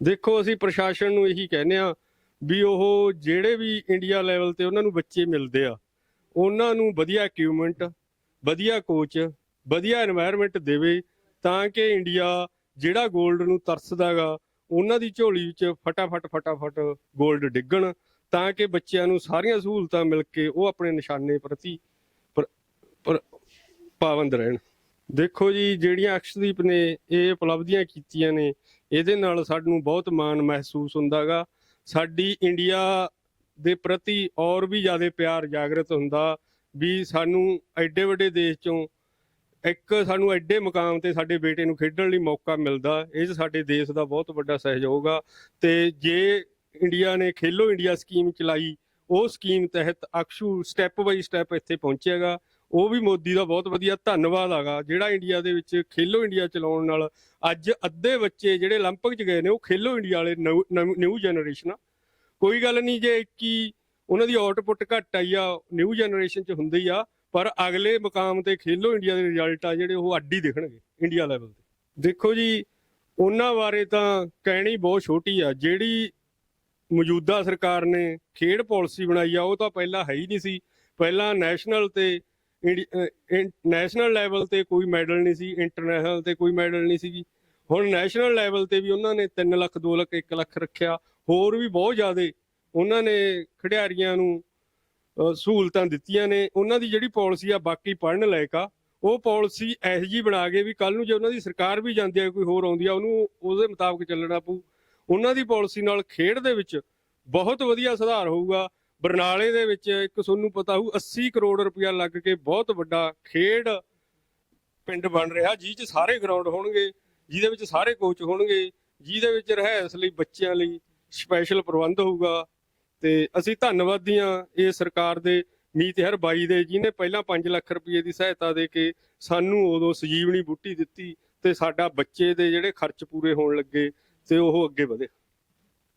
ਦੇਖੋ, ਅਸੀਂ ਪ੍ਰਸ਼ਾਸਨ ਨੂੰ ਇਹੀ ਕਹਿੰਦੇ ਆ ਵੀ ਉਹ ਜਿਹੜੇ ਵੀ ਇੰਡੀਆ ਲੈਵਲ ਤੇ ਉਹਨਾਂ ਨੂੰ ਬੱਚੇ ਮਿਲਦੇ ਆ, ਉਹਨਾਂ ਨੂੰ ਵਧੀਆ ਇਕਵਿਪਮੈਂਟ ਵਧੀਆ ਕੋਚ ਵਧੀਆ এনवायरमेंट ਦੇਵੇ ਤਾਂ ਕਿ ਇੰਡੀਆ ਜਿਹੜਾ 골ਡ ਨੂੰ ਤਰਸਦਾਗਾ ਉਹਨਾਂ ਦੀ ਝੋਲੀ ਵਿੱਚ ਫਟਾਫਟ ਫਟਾਫਟ 골ਡ ਡਿੱਗਣ ਤਾਂ ਕਿ ਬੱਚਿਆਂ ਨੂੰ ਸਾਰੀਆਂ ਸਹੂਲਤਾਂ ਮਿਲ ਕੇ ਉਹ ਆਪਣੇ ਨਿਸ਼ਾਨੇ ਪ੍ਰਤੀ ਪਰ ਪਾਬੰਦ ਰਹਿਣ। ਦੇਖੋ ਜੀ, ਜਿਹੜੀਆਂ ਅਕਸ਼ਦੀਪ ਨੇ ਇਹ ਉਪਲਬਧੀਆਂ ਕੀਤੀਆਂ ਨੇ, ਇਹਦੇ ਨਾਲ ਸਾਨੂੰ ਬਹੁਤ ਮਾਣ ਮਹਿਸੂਸ ਹੁੰਦਾਗਾ ਸਾਡੀ ਇੰਡੀਆ ਦੇ ਪ੍ਰਤੀ ਔਰ ਵੀ ਜ਼ਿਆਦਾ ਪਿਆਰ ਜਾਗਰਤ ਹੁੰਦਾ ਵੀ ਸਾਨੂੰ ਐਡੇ ਵੱਡੇ ਦੇਸ਼ ਚੋਂ ਇੱਕ ਸਾਨੂੰ ਐਡੇ ਮੁਕਾਮ ਤੇ ਸਾਡੇ ਬੇਟੇ ਨੂੰ ਖੇਡਣ ਲਈ ਮੌਕਾ ਮਿਲਦਾ, ਇਹ 'ਚ ਸਾਡੇ ਦੇਸ਼ ਦਾ ਬਹੁਤ ਵੱਡਾ ਸਹਿਯੋਗ ਆ। ਤੇ ਜੇ ਇੰਡੀਆ ਨੇ ਖੇਲੋ ਇੰਡੀਆ ਸਕੀਮ ਚਲਾਈ, ਉਹ ਸਕੀਮ ਤਹਿਤ ਅਕਸ਼ੂ ਸਟੈਪ ਬਾਈ ਸਟੈਪ ਇੱਥੇ ਪਹੁੰਚੇਗਾ ਉਹ ਵੀ ਮੋਦੀ ਦਾ ਬਹੁਤ ਵਧੀਆ ਧੰਨਵਾਦ ਹੈਗਾ ਜਿਹੜਾ ਇੰਡੀਆ ਦੇ ਵਿੱਚ ਖੇਲੋ ਇੰਡੀਆ ਚਲਾਉਣ ਨਾਲ ਅੱਜ ਅੱਧੇ ਬੱਚੇ ਜਿਹੜੇ 올림픽 'ਚ ਗਏ ਨੇ ਉਹ ਖੇਲੋ ਇੰਡੀਆ ਵਾਲੇ ਨਿਊ ਜਨਰੇਸ਼ਨ ਆ ਕੋਈ ਗੱਲ ਨਹੀਂ ਜੇ ਕੀ ਉਹਨਾਂ ਦੀ ਆਊਟਪੁੱਟ ਘੱਟ ਆਈ ਆ ਨਿਊ ਜਨਰੇਸ਼ਨ 'ਚ ਹੁੰਦੀ ਹੀ ਆ ਪਰ ਅਗਲੇ ਮੁਕਾਮ ਤੇ ਖੇਲੋ ਇੰਡੀਆ ਦੇ ਰਿਜ਼ਲਟ ਆ ਜਿਹੜੇ ਉਹ ਅੱਡ ਹੀ ਦਿਖਣਗੇ ਇੰਡੀਆ ਲੈਵਲ ਤੇ ਦੇਖੋ ਜੀ ਉਹਨਾਂ ਬਾਰੇ ਤਾਂ ਕਹਿਣੀ ਬਹੁਤ ਛੋਟੀ ਆ ਜਿਹੜੀ ਮੌਜੂਦਾ ਸਰਕਾਰ ਨੇ ਖੇਡ ਪਾਲਿਸੀ ਬਣਾਈ ਆ ਉਹ ਤਾਂ ਪਹਿਲਾਂ ਹੈ ਹੀ ਨਹੀਂ ਸੀ ਪਹਿਲਾਂ ਨੈਸ਼ਨਲ ਤੇ ਨੈਸ਼ਨਲ ਲੈਵਲ ਤੇ ਕੋਈ ਮੈਡਲ ਨਹੀਂ ਸੀ ਇੰਟਰਨੈਸ਼ਨਲ ਤੇ ਕੋਈ ਮੈਡਲ ਨਹੀਂ ਸੀਗੀ। ਹੁਣ ਨੈਸ਼ਨਲ ਲੈਵਲ ਤੇ ਵੀ ਉਹਨਾਂ ਨੇ 3 ਲੱਖ 2 ਲੱਖ 1 ਲੱਖ ਰੱਖਿਆ। ਹੋਰ ਵੀ ਬਹੁਤ ਜ਼ਿਆਦਾ ਉਹਨਾਂ ਨੇ ਖਿਡਾਰੀਆਂ ਨੂੰ ਸਹੂਲਤਾਂ ਦਿੱਤੀਆਂ ਨੇ। ਉਹਨਾਂ ਦੀ ਜਿਹੜੀ ਪਾਲਿਸੀ ਆ, ਬਾਕੀ ਪੜਨ ਲਾਇਕ ਆ, ਉਹ ਪਾਲਿਸੀ ਇਹੋ ਜੀ ਬਣਾ ਕੇ ਵੀ ਕੱਲ ਨੂੰ ਜੇ ਉਹਨਾਂ ਦੀ ਸਰਕਾਰ ਵੀ ਜਾਂਦੀ ਆ, ਕੋਈ ਹੋਰ ਆਉਂਦੀ ਆ, ਉਹਨੂੰ ਉਹਦੇ ਮੁਤਾਬਕ ਚੱਲਣਾ ਪਊ। ਉਹਨਾਂ ਦੀ ਪਾਲਿਸੀ ਨਾਲ ਖੇਡ ਦੇ ਵਿੱਚ ਬਹੁਤ ਵਧੀਆ ਸੁਧਾਰ ਹੋਊਗਾ। ਬਰਨਾਲੇ ਦੇ ਵਿੱਚ ਇੱਕ ਤੁਹਾਨੂੰ ਪਤਾ ਹੋਊ 80 ਕਰੋੜ ਰੁਪਇਆ ਲੱਗ ਕੇ ਬਹੁਤ ਵੱਡਾ ਖੇਡ ਪਿੰਡ ਬਣ ਰਿਹਾ ਜਿਹਦੇ 'ਚ ਸਾਰੇ ਗਰਾਊਂਡ ਹੋਣਗੇ, ਜਿਹਦੇ ਵਿੱਚ ਸਾਰੇ ਕੋਚ ਹੋਣਗੇ, ਜਿਹਦੇ ਵਿੱਚ ਰਹਿਸ ਲਈ ਬੱਚਿਆਂ ਲਈ ਸਪੈਸ਼ਲ ਪ੍ਰਬੰਧ ਹੋਊਗਾ। ਤੇ ਅਸੀਂ ਧੰਨਵਾਦੀ ਆ ਇਹ ਸਰਕਾਰ ਦੇ ਮੀਤ ਹਰ ਬਾਈ ਦੇ, ਜਿਹਨੇ ਪਹਿਲਾਂ 5 ਲੱਖ ਰੁਪਏ ਦੀ ਸਹਾਇਤਾ ਦੇ ਕੇ ਸਾਨੂੰ ਉਦੋਂ ਸਜੀਵਨੀ ਬੂਟੀ ਦਿੱਤੀ ਤੇ ਸਾਡਾ ਬੱਚੇ ਦੇ ਜਿਹੜੇ ਖਰਚ ਪੂਰੇ ਹੋਣ ਲੱਗੇ ਤੇ ਉਹ ਅੱਗੇ ਵਧੇ।